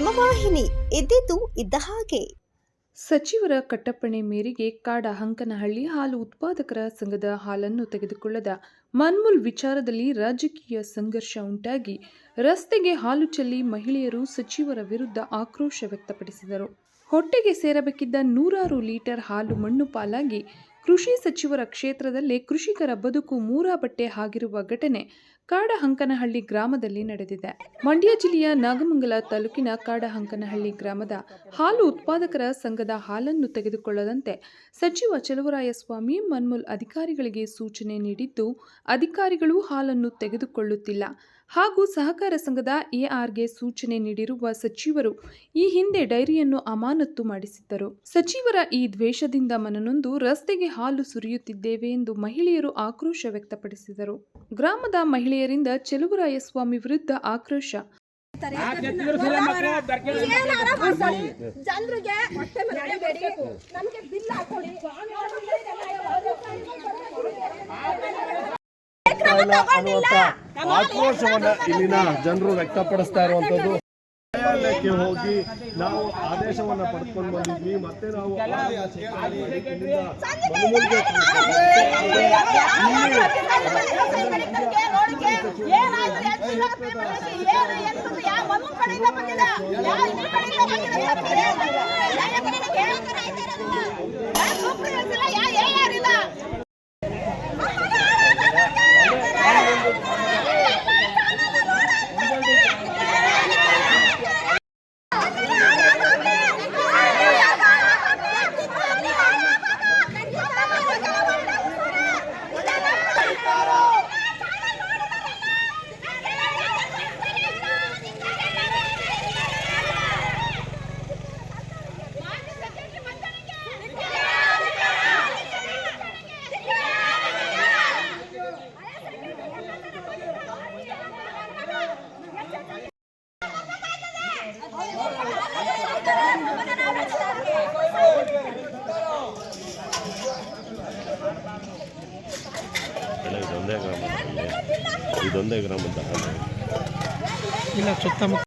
ಹಿಮವಾಹಿನಿ ಇದ್ದಿದ್ದು ಇದ್ದ ಹಾಗೆ. ಸಚಿವರ ಕಟ್ಟಪ್ಪಣೆ ಮೇರೆಗೆ ಕಾಡ ಹಂಕನಹಳ್ಳಿ ಹಾಲು ಉತ್ಪಾದಕರ ಸಂಘದ ಹಾಲನ್ನು ತೆಗೆದುಕೊಳ್ಳದ ಮನ್ಮೂಲ್ ವಿಚಾರದಲ್ಲಿ ರಾಜಕೀಯ ಸಂಘರ್ಷ ಉಂಟಾಗಿ ರಸ್ತೆಗೆ ಹಾಲು ಚೆಲ್ಲಿ ಮಹಿಳೆಯರು ಸಚಿವರ ವಿರುದ್ಧ ಆಕ್ರೋಶ ವ್ಯಕ್ತಪಡಿಸಿದರು. ಹೊಟ್ಟೆಗೆ ಸೇರಬೇಕಿದ್ದ ನೂರಾರು ಲೀಟರ್ ಹಾಲು ಮಣ್ಣು ಪಾಲಾಗಿ ಕೃಷಿ ಸಚಿವರ ಕ್ಷೇತ್ರದಲ್ಲೇ ಕೃಷಿಕರ ಬದುಕು ಮೂರಾ ಬಟ್ಟೆ ಆಗಿರುವ ಘಟನೆ ಕಾಡಹಂಕನಹಳ್ಳಿ ಗ್ರಾಮದಲ್ಲಿ ನಡೆದಿದೆ. ಮಂಡ್ಯ ಜಿಲ್ಲೆಯ ನಾಗಮಂಗಲ ತಾಲೂಕಿನ ಕಾಡಹಂಕನಹಳ್ಳಿ ಗ್ರಾಮದ ಹಾಲು ಉತ್ಪಾದಕರ ಸಂಘದ ಹಾಲನ್ನು ತೆಗೆದುಕೊಳ್ಳದಂತೆ ಸಚಿವ ಚಲುವರಾಯಸ್ವಾಮಿ, ಮನ್ಮುಲ್ ಅಧಿಕಾರಿಗಳಿಗೆ ಸೂಚನೆ ನೀಡಿದ್ದು, ಅಧಿಕಾರಿಗಳು ಹಾಲನ್ನು ತೆಗೆದುಕೊಳ್ಳುತ್ತಿಲ್ಲ. ಹಾಗೂ ಸಹಕಾರ ಸಂಘದ ಎಆರ್ಗೆ ಸೂಚನೆ ನೀಡಿರುವ ಸಚಿವರು ಈ ಹಿಂದೆ ಡೈರಿಯನ್ನು ಅಮಾನತ್ತು ಮಾಡಿಸಿದ್ದರು. ಸಚಿವರ ಈ ದ್ವೇಷದಿಂದ ಮನನೊಂದು ರಸ್ತೆಗೆ ಹಾಲು ಸುರಿಯುತ್ತಿದ್ದೇವೆ ಎಂದು ಮಹಿಳೆಯರು ಆಕ್ರೋಶ ವ್ಯಕ್ತಪಡಿಸಿದರು. ಗ್ರಾಮದ ಮಹಿಳೆಯರಿಂದ ಚೆಲುವರಾಯಸ್ವಾಮಿ ವಿರುದ್ಧ ಆಕ್ರೋಶ. ಜನರಿಗೆ ನಮ್ಗೆ ಬಿಲ್ ಹಾಕೊಳ್ಳಿ. ಇಲ್ಲ ಅನ್ನುವಂತ ಆಕ್ರೋಶವನ್ನ ಇಲ್ಲಿನ ಜನರು ವ್ಯಕ್ತಪಡಿಸ್ತಾ ಇರುವಂತದ್ದು ನ್ಯಾಯಾಲಯಕ್ಕೆ ಹೋಗಿ ನಾವು ಆದೇಶವನ್ನ ಪಡ್ಕೊಂಡು ಬಂದಿದ್ವಿ. ಮತ್ತೆ ನಾವು ಇಲ್ಲಿಂದ ಅಲ್ಲ, ಗ್ರಾಮ ಇದೊಂದೇ ಗ್ರಾಮದ ಇಲ್ಲ ಸುತ್ತಮುತ್ತ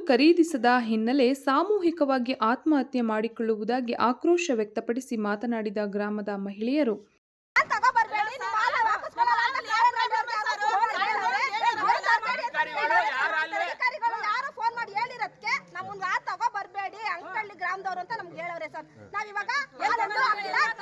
ಖರೀದಿಸದ ಹಿನ್ನೆಲೆ ಸಾಮೂಹಿಕವಾಗಿ ಆತ್ಮಹತ್ಯೆ ಮಾಡಿಕೊಳ್ಳುವುದಾಗಿ ಆಕ್ರೋಶ ವ್ಯಕ್ತಪಡಿಸಿ ಮಾತನಾಡಿದ ಗ್ರಾಮದ ಮಹಿಳೆಯರು. ಗ್ರಾಮದವ್ರು ಅಂತ ನಮ್ಗೆ ಹೇಳವ್ರೆ ಸರ್. ನಾವ್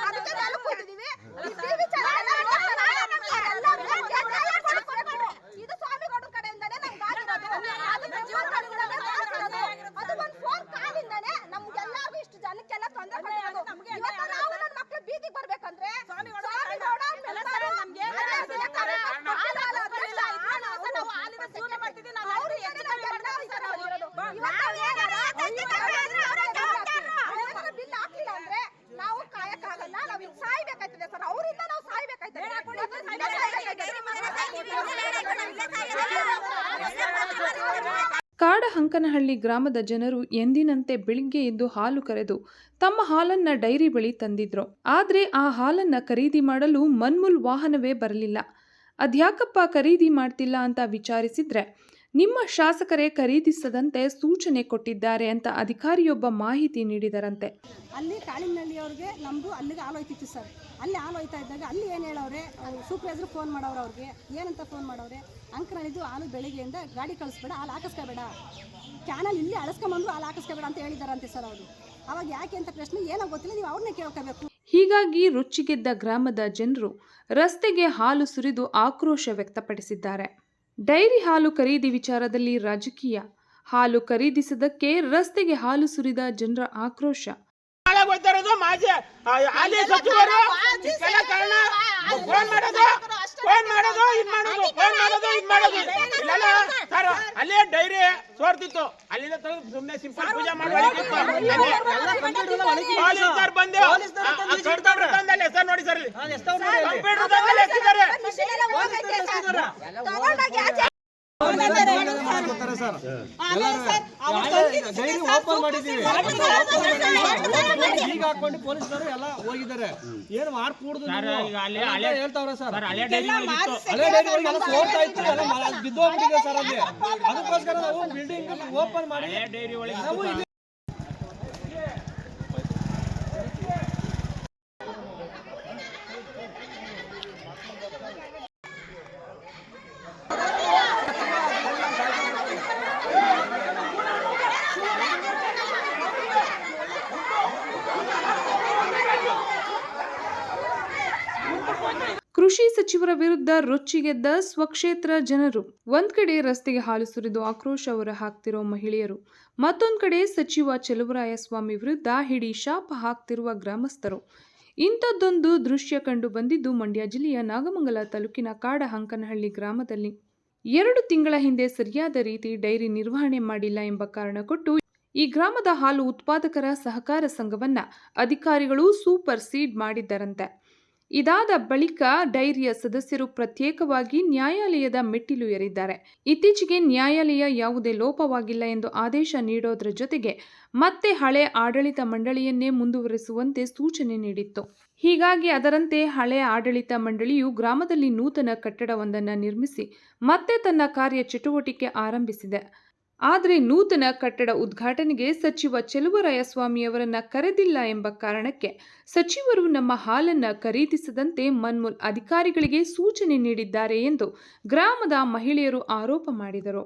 ಕಾಡಹಂಕನಹಳ್ಳಿ ಗ್ರಾಮದ ಜನರು ಎಂದಿನಂತೆ ಬೆಳಿಗ್ಗೆ ಎದ್ದು ಹಾಲು ಕರೆದು ತಮ್ಮ ಹಾಲನ್ನ ಡೈರಿ ಬಳಿ ತಂದಿದ್ರು. ಆದರೆ ಆ ಹಾಲನ್ನ ಖರೀದಿ ಮಾಡಲು ಮನ್ಮುಲ್ ವಾಹನವೇ ಬರಲಿಲ್ಲ. ಅದ್ಯಾಕಪ್ಪ ಖರೀದಿ ಮಾಡ್ತಿಲ್ಲ ಅಂತ ವಿಚಾರಿಸಿದ್ರೆ, ನಿಮ್ಮ ಶಾಸಕರೇ ಖರೀದಿಸದಂತೆ ಸೂಚನೆ ಕೊಟ್ಟಿದ್ದಾರೆ ಅಂತ ಅಧಿಕಾರಿಯೊಬ್ಬ ಮಾಹಿತಿ ನೀಡಿದರಂತೆ. ಅಲ್ಲಿ ಕಾಳಿನಲ್ಲಿ ಅವ್ರಿಗೆ ನಮ್ದು ಅಲ್ಲಿಗೆ ಹಾಲು ಸರ್. ಅಲ್ಲಿ ಹಾಲು ಹೋಯ್ತಾ ಇದ್ದಾಗ ಅಲ್ಲಿ ಏನು ಹೇಳವ್ರೆ? ಸೂಪರ್ವೈಸರ್ ಫೋನ್ ಮಾಡವ್ರೆ ಅವ್ರಿಗೆ. ಏನಂತ ಫೋನ್ ಮಾಡವ್ರೆ? ಅಂಕನಹಳ್ಳಿದು ಹಾಲು ಬೆಳಿಗ್ಗೆಯಿಂದ ಗಾಡಿ ಕಳಿಸ್ಬೇಡ, ಹಾಲು ಹಾಕಿಸ್ಕೋಬೇಡ. ಕ್ಯಾನಲ್ ಇಲ್ಲಿ ಅಳಿಸ್ಕೊಂಬಂದು ಹಾಲು ಹಾಕಿಸ್ಕೋಬೇಡ ಅಂತ ಹೇಳಿದಾರಂತೆ ಸರ್ ಅವರು. ಅವಾಗ ಯಾಕೆ ಅಂತ ಪ್ರಶ್ನೆ ಏನೋ ಗೊತ್ತಿಲ್ಲ, ನೀವು ಅವ್ರನ್ನೇ ಕೇಳ್ಕೋಬೇಕು. ಹೀಗಾಗಿ ರುಚಿಗೆದ್ದ ಗ್ರಾಮದ ಜನರು ರಸ್ತೆಗೆ ಹಾಲು ಸುರಿದು ಆಕ್ರೋಶ ವ್ಯಕ್ತಪಡಿಸಿದ್ದಾರೆ. ಡೈರಿ ಹಾಲು ಖರೀದಿ ವಿಚಾರದಲ್ಲಿ ರಾಜಕೀಯ. ಹಾಲು ಖರೀದಿಸದಕ್ಕೆ ರಸ್ತೆಗೆ ಹಾಲು ಸುರಿದ ಜನರ ಆಕ್ರೋಶ. ಹಾಳಾಗ್ ಹೋಗ್ತಾ ಮಾಜಿ ಆ, ಹಾಲಿ ಸಚಿವರು ಇದಕ್ಕೆಲ್ಲ ಕಾರಣ ಫೋನ್ ಮಾಡೋದು ಫೋನ್ ಮಾಡೋದು ಇದ್ ಮಾಡೋದು ಫೋನ್ ಮಾಡೋದು ಇದ್ ಮಾಡೋದು ಇಲ್ಲೆಲ್ಲ ಸರ್ ಅಲ್ಲೇ ಡೈರಿ ಸೋರ್ತಿತ್ತು ಅಲ್ಲಿಂದ ತೆಗೆದು ಸುಮ್ನೆ ಸಿಂಪಲ್ ಪೂಜೆ ಮಾಡಿ ಬಂದೆ ಕಂಪ್ಯೂಟರ್ ತಂದಲ್ಲಿ ಹೆಸರು ನೋಡಿ ಸರ್ ಕಂಪ್ಯೂಟರ್ ತಂದಲ್ಲಿ ಎಷ್ಟಿದ್ದಾರೆ ಆಚೆ ಡೈರಿ ಓಪನ್ ಮಾಡಿದೀವಿ. ಈಗ ಹಾಕೊಂಡು ಪೊಲೀಸರು ಎಲ್ಲ ಹೋಗಿದ್ದಾರೆ. ಏನು ಮಾಡ್ಕೂಡ್ದು ಹೇಳ್ತಾವ್ರೆ ಸರ್. ಸರ್ ಹಳೆ ಡೈರಿ ಎಲ್ಲ ಸೋರ್ತಾ ಇತ್ತು ಎಲ್ಲ ಬಿದ್ದೋಗ್ಬಿಟ್ಟಿದೆ ಸರ್ ಅಲ್ಲಿ. ಅದಕ್ಕೋಸ್ಕರ ನಾವು ಬಿಲ್ಡಿಂಗ್ ಓಪನ್ ಮಾಡಿ ಡೈರಿ ಒಳಗೆ ಸಚಿವರ ವಿರುದ್ಧ ರೊಚ್ಚಿಗೆದ್ದ ಸ್ವಕ್ಷೇತ್ರ ಜನರು. ಒಂದ್ ಕಡೆ ರಸ್ತೆಗೆ ಹಾಲು ಸುರಿದು ಆಕ್ರೋಶ ಹೊರ ಹಾಕ್ತಿರೋ ಮಹಿಳೆಯರು. ಮತ್ತೊಂದ್ ಕಡೆ ಸಚಿವ ಚಲುವರಾಯಸ್ವಾಮಿ ವಿರುದ್ಧ ಹಿಡಿ ಶಾಪ ಹಾಕ್ತಿರುವ ಗ್ರಾಮಸ್ಥರು. ಇಂಥದ್ದೊಂದು ದೃಶ್ಯ ಕಂಡು ಬಂದಿದ್ದು ಮಂಡ್ಯ ಜಿಲ್ಲೆಯ ನಾಗಮಂಗಲ ತಾಲೂಕಿನ ಕಾಡಹಂಕನಹಳ್ಳಿ ಗ್ರಾಮದಲ್ಲಿ. ಎರಡು ತಿಂಗಳ ಹಿಂದೆ ಸರಿಯಾದ ರೀತಿ ಡೈರಿ ನಿರ್ವಹಣೆ ಮಾಡಿಲ್ಲ ಎಂಬ ಕಾರಣ ಕೊಟ್ಟು ಈ ಗ್ರಾಮದ ಹಾಲು ಉತ್ಪಾದಕರ ಸಹಕಾರ ಸಂಘವನ್ನ ಅಧಿಕಾರಿಗಳು ಸೂಪರ್ ಸೀಡ್ ಮಾಡಿದ್ದರಂತೆ. ಇದಾದ ಬಳಿಕ ಡೈರಿಯ ಸದಸ್ಯರು ಪ್ರತ್ಯೇಕವಾಗಿ ನ್ಯಾಯಾಲಯದ ಮೆಟ್ಟಿಲು ಏರಿದ್ದಾರೆ ಇತ್ತೀಚೆಗೆ ನ್ಯಾಯಾಲಯ ಯಾವುದೇ ಲೋಪವಾಗಿಲ್ಲ ಎಂದು ಆದೇಶ ನೀಡೋದ್ರ ಜೊತೆಗೆ ಮತ್ತೆ ಹಳೆ ಆಡಳಿತ ಮಂಡಳಿಯನ್ನೇ ಮುಂದುವರೆಸುವಂತೆ ಸೂಚನೆ ನೀಡಿತ್ತು. ಹೀಗಾಗಿ ಅದರಂತೆ ಹಳೆ ಆಡಳಿತ ಮಂಡಳಿಯು ಗ್ರಾಮದಲ್ಲಿ ನೂತನ ಕಟ್ಟಡವೊಂದನ್ನು ನಿರ್ಮಿಸಿ ಮತ್ತೆ ತನ್ನ ಕಾರ್ಯ ಚಟುವಟಿಕೆ ಆರಂಭಿಸಿದೆ. ಆದರೆ ನೂತನ ಕಟ್ಟಡ ಉದ್ಘಾಟನೆಗೆ ಸಚಿವ ಚೆಲುವರಾಯಸ್ವಾಮಿಯವರನ್ನ ಕರೆದಿಲ್ಲ ಎಂಬ ಕಾರಣಕ್ಕೆ ಸಚಿವರು ನಮ್ಮ ಹಾಲನ್ನು ಖರೀದಿಸದಂತೆ ಮನ್ಮುಲ್ ಅಧಿಕಾರಿಗಳಿಗೆ ಸೂಚನೆ ನೀಡಿದ್ದಾರೆ ಎಂದು ಗ್ರಾಮದ ಮಹಿಳೆಯರು ಆರೋಪ ಮಾಡಿದರು.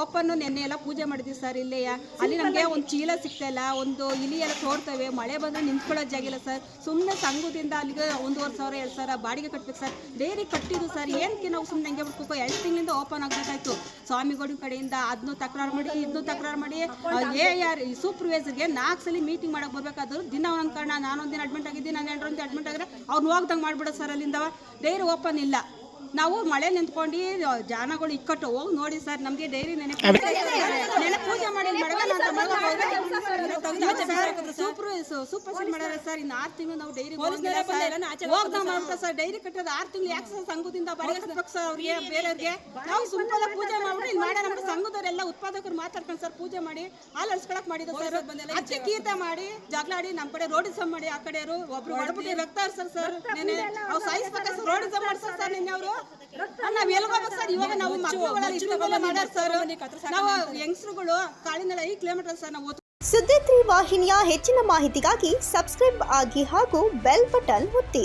ಓಪನ್ ನೆನ್ನೆ ಎಲ್ಲ ಪೂಜೆ ಮಾಡಿದ್ವಿ ಸರ್ ಇಲ್ಲೇ. ಅಲ್ಲಿ ನಮಗೆ ಒಂದು ಚೀಲ ಸಿಗ್ತಾ ಇಲ್ಲ ಒಂದು ಇಲಿ ಎಲ್ಲ ತೋರ್ತವೆ. ಮಳೆ ಬಂದ್ರೆ ನಿಂತ್ಕೊಳ್ಳೋ ಜಾಗಿಲ್ಲ ಸರ್. ಸುಮ್ಮನೆ ಸಂಘದಿಂದ ಅಲ್ಲಿಗೆ ಒಂದೂವರೆ ಸಾವಿರ ಎರಡು ಸಾವಿರ ಬಾಡಿಗೆ ಕಟ್ಬೇಕು ಸರ್. ಡೈರಿ ಕಟ್ಟಿದ್ದು ಸರ್. ಏನಕ್ಕೆ ನಾವು ಸುಮ್ಮನೆ ಹಂಗೆ ಬಿಡ್ಬೇಕು ಎರಡು ತಿಂಗಳಿಂದ ಓಪನ್ ಆಗ್ಬೇಕಾಯ್ತು. ಸ್ವಾಮಿಗಳ ಕಡೆಯಿಂದ ಅದನ್ನು ತಕರಾರು ಮಾಡಿ ಇದನ್ನು ತಕರಾರು ಮಾಡಿ ಎ ಆರ್ ಸೂಪರ್ವೈಸರ್ಗೆ ನಾಲ್ಕು ಸಲ ಮೀಟಿಂಗ್ ಮಾಡಕ್ಕೆ ಬರ್ಬೇಕಾದ್ರು. ದಿನ ಒಂದೊಂದು ಕಾರಣ ನಾನೊಂದಿನ ದಿನ ಅಡ್ಮಿಟ್ ಆಗಿದ್ದೀನಿ ನಾನು ಎರಡೊಂದು ಅಡ್ಮಿಟ್ ಆಗಿದ್ರೆ ಅವ್ರು ಹೋಗ್ದಂಗೆ ಮಾಡ್ಬಿಡೋ ಸರ್ ಅಲ್ಲಿಂದವ. ಡೈರಿ ಓಪನ್ ಇಲ್ಲ. ನಾವು ಮಳೆ ನಿಂತ್ಕೊಂಡು ಜಾನಗಳು ಇಕ್ಕಟ್ಟು ಹೋಗಿ ನೋಡಿ ಸರ್ ನಮಗೆ ಡೈರಿ ನೆನೆ ನೆನೆ ಪೂಜೆ ಮಾಡಿ ಸೂಪರ್ ಸೂಪರ್ ಸೀಲ್ ಮಾಡ್ಯಾರ ಸರ್ ಇನ್ನು ಆರು ತಿಂಗಳು ನಾವು ಡೈರಿ ಹೋಗ್ತಾ ಮಾಡ್ಬಿಟ್ಟ ಸರ್ ಡೈರಿ ಕಟ್ಟೋದು ಆರು ತಿಂಗಳು ಯಾಕೆ ಸರ್ ಸಂಘದಿಂದ ಕಟ್ಬೇಕು ಸರ್ ಅವ್ರಿಗೆ ಬೇರೆಯವ್ರಿಗೆ ನಾವು ಸುಮ್ಮನೆ ಪೂಜೆ ಮಾಡ್ಬಿಟ್ಟು ಇಲ್ಲಿ ಮಾಡ್ಯಾರ ನಮ್ಮ ಸಂಘದವರೆಲ್ಲ ಉತ್ಪಾದಕರು ಮಾತಾಡ್ಕೊಂಡು ಸರ್ ಪೂಜೆ ಮಾಡಿ ಹಾಲು ಅಳ್ಸ್ಕೊಳಕ್ ಮಾಡಿದ್ರು ಸರ್ ಅಚ್ಚಿ ಕೀತ ಮಾಡಿ ಜಗಳಾಡಿ ನಮ್ಮ ಕಡೆ ರೋಡ್ ಸಮ್ ಮಾಡಿ ಆ ಕಡೆಯವರು ಒಬ್ರು ಹೊಡ್ಬಿಟ್ಟು ರಕ್ತ ಹರ್ಸರ್ ಸರ್ ನೆನೆ ಅವ್ರು ಸಾಯಿಸ್ಬೇಕ ರೋಡ್ ಸಮ್ ಮಾಡ್ಸರ್ ಸರ್ ನಿನ್ನೆ ಅವರು ನಾವ್ ಎಲ್ಲಿ ಸರ್ ಇವಾಗ ನಾವು ಮಕ್ಕಳುಗಳೆಲ್ಲ ಮಾಡ್ಯಾರ ಸರ್. ನಾವು ಯಂಗ್ಸ್ರುಗಳು ಕಾಳಿನೆಲ್ಲ ಐದು ಕಿಲೋಮೀಟರ್ ಸರ್ ನಾವು ಸುದ್ದಿ ತ್ರೀ ವಾಹಿನಿಯ ಹೆಚ್ಚಿನ ಮಾಹಿತಿಗಾಗಿ ಸಬ್ಸ್ಕ್ರೈಬ್ ಆಗಿ ಹಾಗೂ ಬೆಲ್ ಬಟನ್ ಒತ್ತಿ.